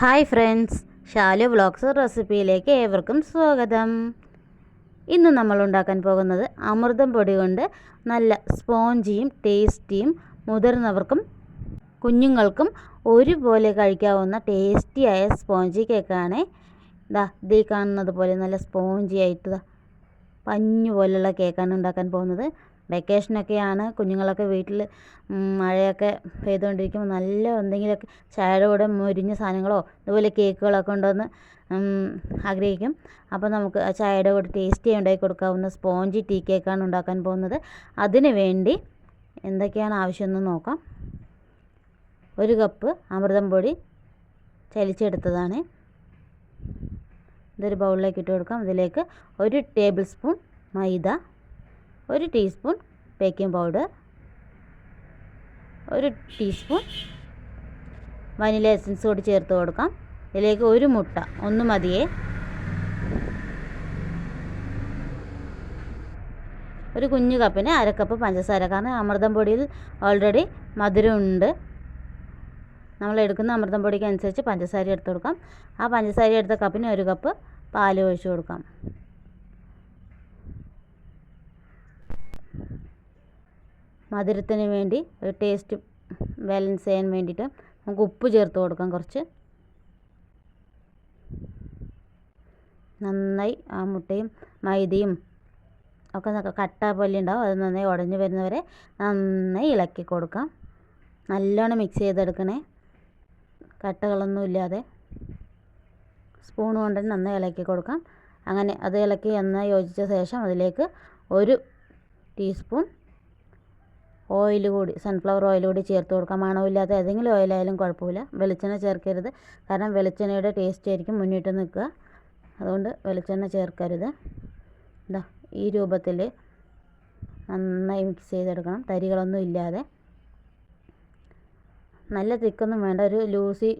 Hi friends Shalu vlogs റെസിപ്പിയിലേക്ക് ഏവർക്കും സ്വാഗതം. ഇന്ന് നമ്മൾ ഉണ്ടാക്കാൻ പോകുന്നത് അമൃതം പൊടി കൊണ്ട് നല്ല സ്പോഞ്ചിയും ടേസ്റ്റിയും മുതിർന്നവർക്കും കുഞ്ഞുങ്ങൾക്കും ഒരുപോലെ കഴിക്കാവുന്ന ടേസ്റ്റിയായ സ്പോഞ്ചി കേക്കാണ്. ഇതാ ഇതീ കാണുന്നത് പോലെ നല്ല സ്പോഞ്ചി ആയിട്ട് പഞ്ഞു പോലുള്ള കേക്കാണ് ഉണ്ടാക്കാൻ പോകുന്നത്. വെക്കേഷനൊക്കെയാണ് കുഞ്ഞുങ്ങളൊക്കെ വീട്ടിൽ മഴയൊക്കെ പെയ്തുകൊണ്ടിരിക്കുമ്പോൾ നല്ല എന്തെങ്കിലുമൊക്കെ ചായയുടെ കൂടെ മൊരിഞ്ഞ സാധനങ്ങളോ അതുപോലെ കേക്കുകളൊക്കെ ഉണ്ടോയെന്ന് ആഗ്രഹിക്കും. അപ്പോൾ നമുക്ക് ചായയുടെ കൂടെ ടേസ്റ്റി ഉണ്ടാക്കി കൊടുക്കാവുന്ന സ്പോഞ്ച് ടീ കേക്കാണ് ഉണ്ടാക്കാൻ പോകുന്നത്. അതിന് വേണ്ടി എന്തൊക്കെയാണ് ആവശ്യമെന്ന് നോക്കാം. ഒരു കപ്പ് അമൃതം പൊടി ചലിച്ചെടുത്തതാണ്. ഇതൊരു ബൗളിലേക്ക് ഇട്ട് കൊടുക്കാം. ഇതിലേക്ക് ഒരു ടേബിൾ സ്പൂൺ മൈദ ഒരു ടീസ്പൂൺ ബേക്കിംഗ് പൗഡർ ഒരു ടീസ്പൂൺ വനില എസൻസ് കൂടി ചേർത്ത് കൊടുക്കാം. ഇതിലേക്ക് ഒരു മുട്ട ഒന്ന് മതിയേ. ഒരു കുഞ്ഞു കപ്പിന് അരക്കപ്പ് കപ്പ് പഞ്ചസാര കാരണം അമൃതം പൊടിയിൽ ഓൾറെഡി മധുരമുണ്ട് നമ്മൾ എടുക്കുന്ന അമൃതം പൊടിക്ക് അനുസരിച്ച് പഞ്ചസാര എടുത്ത് കൊടുക്കാം. ആ പഞ്ചസാര എടുത്ത കപ്പിന് ഒരു കപ്പ് പാൽ ഒഴിച്ച് കൊടുക്കാം. മധുരത്തിന് വേണ്ടി ഒരു ടേസ്റ്റ് ബാലൻസ് ചെയ്യാൻ വേണ്ടിയിട്ട് നമുക്ക് ഉപ്പ് ചേർത്ത് കൊടുക്കാം കുറച്ച്. നന്നായി ആ മുട്ടയും മൈദയും ഒക്കെ കട്ട പോലെ ഉണ്ടാവും. അത് നന്നായി ഉടഞ്ഞു വരുന്നവരെ നന്നായി ഇളക്കി കൊടുക്കാം. നല്ലോണം മിക്സ് ചെയ്തെടുക്കണേ. കട്ടകളൊന്നും ഇല്ലാതെ. സ്പൂൺ കൊണ്ട് നന്നായി ഇളക്കി കൊടുക്കാം. അങ്ങനെ അത് ഇളക്കി നന്നായി യോജിച്ച ശേഷം അതിലേക്ക് ഒരു ടീസ്പൂൺ ഓയിൽ കൂടി സൺഫ്ലവർ ഓയിൽ കൂടി ചേർത്ത് കൊടുക്കാം മണമില്ലാത്ത ഏതെങ്കിലും ഓയിലായാലും കുഴപ്പമില്ല. വെളിച്ചെണ്ണ ചേർക്കരുത്. കാരണം വെളിച്ചെണ്ണയുടെ ടേസ്റ്റ് ആയിരിക്കും മുന്നിട്ട് നിൽക്കുക. അതുകൊണ്ട് വെളിച്ചെണ്ണ ചേർക്കരുത്. ഇതാ ഈ രൂപത്തിൽ നന്നായി മിക്സ് ചെയ്തെടുക്കണം. തരികളൊന്നും ഇല്ലാതെ. നല്ല തിക്കൊന്നും വേണ്ട. ഒരു ലൂസി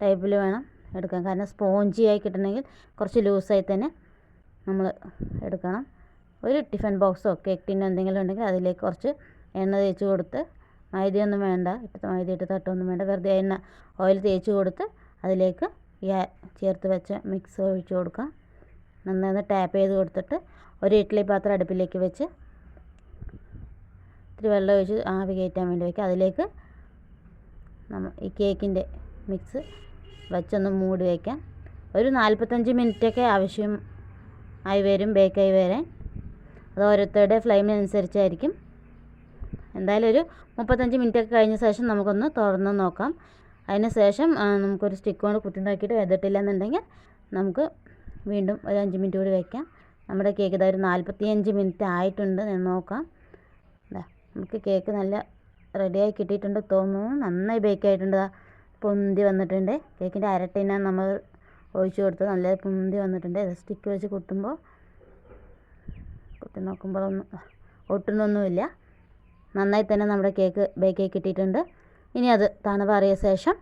ടൈപ്പിൽ വേണം എടുക്കാൻ. കാരണം സ്പോഞ്ചി ആയി കിട്ടണമെങ്കിൽ കുറച്ച് ലൂസായി തന്നെ നമ്മൾ എടുക്കണം. ഒരു ടിഫിൻ ബോക്സോ കേക്ക് ടിന്നോ എന്തെങ്കിലും ഉണ്ടെങ്കിൽ അതിലേക്ക് കുറച്ച് എണ്ണ തേച്ച് കൊടുത്ത് മൈദയൊന്നും വേണ്ട ഇപ്പോഴത്തെ ഇട്ട് തട്ടൊന്നും വേണ്ട വെറുതെ എണ്ണ ഓയിൽ തേച്ച് കൊടുത്ത് അതിലേക്ക് ഈ ചേർത്ത് വെച്ച മിക്സ് ഒഴിച്ച് കൊടുക്കാം. നന്നായി ടാപ്പ് ചെയ്ത് കൊടുത്തിട്ട് ഒരു ഇഡ്ഡലി പാത്രം അടുപ്പിലേക്ക് വെച്ച് ഇത്തിരി വെള്ളം ഒഴിച്ച് ആവി കയറ്റാൻ വേണ്ടി വയ്ക്കുക അതിലേക്ക് നമ്മൾ ഈ കേക്കിന്റെ മിക്സ് വെച്ചൊന്ന് മൂടി വയ്ക്കാം ഒരു നാൽപ്പത്തഞ്ച് മിനിറ്റൊക്കെ ആവശ്യം ആയി വരും ബേക്കായി വരാൻ. അത് ഓരോരുത്തരുടെ ഫ്ലെയിമിനനുസരിച്ചായിരിക്കും എന്തായാലും ഒരു മുപ്പത്തഞ്ച് മിനിറ്റൊക്കെ കഴിഞ്ഞ ശേഷം നമുക്കൊന്ന് തുറന്ന് നോക്കാം. അതിന് ശേഷം നമുക്കൊരു സ്റ്റിക്ക് കൊണ്ട് കുത്തിണ്ടാക്കിയിട്ട് വെതിട്ടില്ല എന്നുണ്ടെങ്കിൽ നമുക്ക് വീണ്ടും ഒരു അഞ്ച് മിനിറ്റ് കൂടി വയ്ക്കാം നമ്മുടെ കേക്ക് ഇതാ ഒരു നാൽപ്പത്തിയഞ്ച് മിനിറ്റ് ആയിട്ടുണ്ട്. നോക്കാം. ഇതാ നമുക്ക് കേക്ക് നല്ല റെഡിയായി കിട്ടിയിട്ടുണ്ട് തോന്നുന്നു. നന്നായി ബേക്ക് ആയിട്ടുണ്ട്. പൊന്തി വന്നിട്ടുണ്ട്. കേക്കിന്റെ അരട്ടിനാണ് നമ്മൾ ഒഴിച്ചു കൊടുത്തത് നല്ല പൊന്തി വന്നിട്ടുണ്ട്. സ്റ്റിക്ക് വെച്ച് കുത്തുമ്പോൾ കുത്തി നോക്കുമ്പോഴൊന്നും ഒട്ടുന്നൊന്നുമില്ല. നന്നായി തന്നെ നമ്മുടെ കേക്ക് ബേക്ക് ആയി കിട്ടിയിട്ടുണ്ട്. ഇനി അത് തണുപാറിയ ശേഷം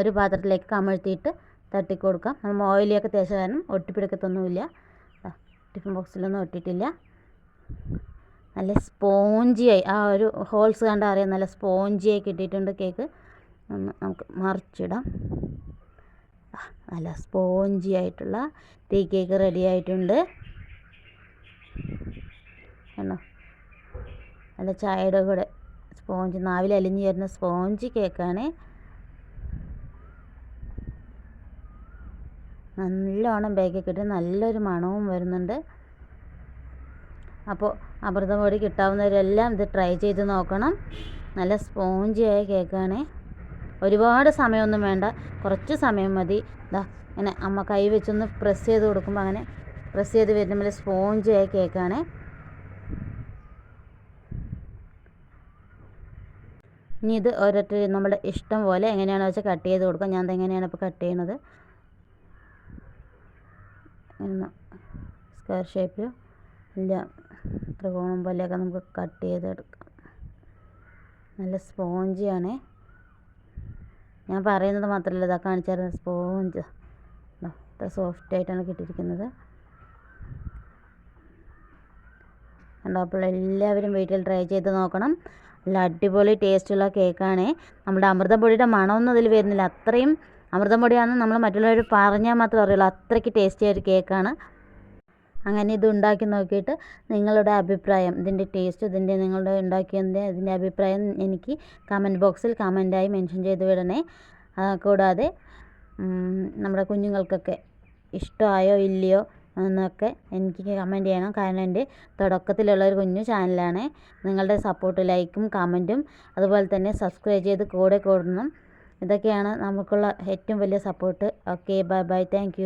ഒരു പാത്രത്തിലേക്ക് കമഴ്ത്തിയിട്ട് തട്ടി കൊടുക്കാം നമ്മൾ ഓയിലൊക്കെ തേച്ച കാരണം ഒട്ടിപ്പിടിക്കത്തൊന്നുമില്ല. ടിഫിൻ ബോക്സിലൊന്നും ഒട്ടിയിട്ടില്ല. നല്ല സ്പോഞ്ചിയായി ആ ഒരു ഹോൾസ് കണ്ടാൽ അറിയാം. നല്ല സ്പോഞ്ചിയായി കിട്ടിയിട്ടുണ്ട് കേക്ക്. ഒന്ന് നമുക്ക് മറിച്ചിടാം. നല്ല സ്പോഞ്ചി ആയിട്ടുള്ള ടീ കേക്ക് റെഡി ആയിട്ടുണ്ട് കണ്ടോ നല്ല ചായയുടെ കൂടെ സ്പോഞ്ച് നാവിൽ അലിഞ്ഞു ചേരുന്ന സ്പോഞ്ച് കേക്കാണ് നല്ലോണം ബേക്ക് കിട്ടി നല്ലൊരു മണവും വരുന്നുണ്ട്. അപ്പോൾ അമൃതം പൊടി കിട്ടാവുന്നവരെല്ലാം ഇത് ട്രൈ ചെയ്ത് നോക്കണം. നല്ല സ്പോഞ്ചിയായ കേക്കാണ് ഒരുപാട് സമയമൊന്നും വേണ്ട. കുറച്ച് സമയം മതി. ഇതാ ഇങ്ങനെ അമ്മ കൈ വെച്ചൊന്ന് പ്രസ് ചെയ്ത് കൊടുക്കുമ്പോൾ അങ്ങനെ പ്രസ് ചെയ്ത് വരുമ്പോൾ സ്പോഞ്ചി ആയ കേക്കാണ് ഇനി ഇത് ഓരോരുത്തർ നമ്മുടെ ഇഷ്ടം പോലെ എങ്ങനെയാണെന്ന് വെച്ചാൽ കട്ട് ചെയ്ത് കൊടുക്കാം. ഞാൻ എങ്ങനെയാണ് ഇപ്പോൾ കട്ട് ചെയ്യണത്? സ്ക്വയർ ഷേപ്പിൽ എല്ലാം ത്രികോണം പോലെയൊക്കെ നമുക്ക് കട്ട് ചെയ്തെടുക്കാം. നല്ല സ്പോഞ്ചിയാണ് ഞാൻ പറയുന്നത് മാത്രമല്ല ഇതാ കാണിച്ചായിരുന്നു സ്പോഞ്ച് ഇത്ര സോഫ്റ്റ് ആയിട്ടാണ് കിട്ടിയിരിക്കുന്നത്. കണ്ടോ അപ്പോൾ എല്ലാവരും വീട്ടിൽ ട്രൈ ചെയ്ത് നോക്കണം. നല്ല അടിപൊളി ടേസ്റ്റുള്ള കേക്കാണ്. നമ്മുടെ അമൃതപ്പൊടിയുടെ മണമൊന്നും അതിൽ വരുന്നില്ല. അത്രയും അമൃതം പൊടിയാണെന്ന് നമ്മൾ മറ്റുള്ളവർ പറഞ്ഞാൽ മാത്രമേ അറിയുള്ളൂ. അത്രയ്ക്ക് ടേസ്റ്റി ഒരു കേക്കാണ്. അങ്ങനെ ഇത് ഉണ്ടാക്കി നോക്കിയിട്ട് നിങ്ങളുടെ അഭിപ്രായം ഇതിന്റെ ടേസ്റ്റ് ഇതിന്റെ നിങ്ങളുടെ ഉണ്ടാക്കിയതിന്റെ ഇതിന്റെ അഭിപ്രായം എനിക്ക് കമന്റ് ബോക്സിൽ കമന്റായി മെൻഷൻ ചെയ്ത് വിടണേ. കൂടാതെ നമ്മുടെ കുഞ്ഞുങ്ങൾക്കൊക്കെ ഇഷ്ടമായോ ഇല്ലയോ എന്നൊക്കെ എനിക്ക് കമന്റ് ചെയ്യണം. കാരണം എന്റെ തുടക്കത്തിലുള്ള ഒരു കുഞ്ഞു ചാനലാണ് നിങ്ങളുടെ സപ്പോർട്ട് ലൈക്കും കമന്റും അതുപോലെ തന്നെ സബ്സ്ക്രൈബ് ചെയ്ത് കൂടെ കൂടണം. ഇതൊക്കെയാണ് നമുക്കുള്ള ഏറ്റവും വലിയ support okay bye bye thank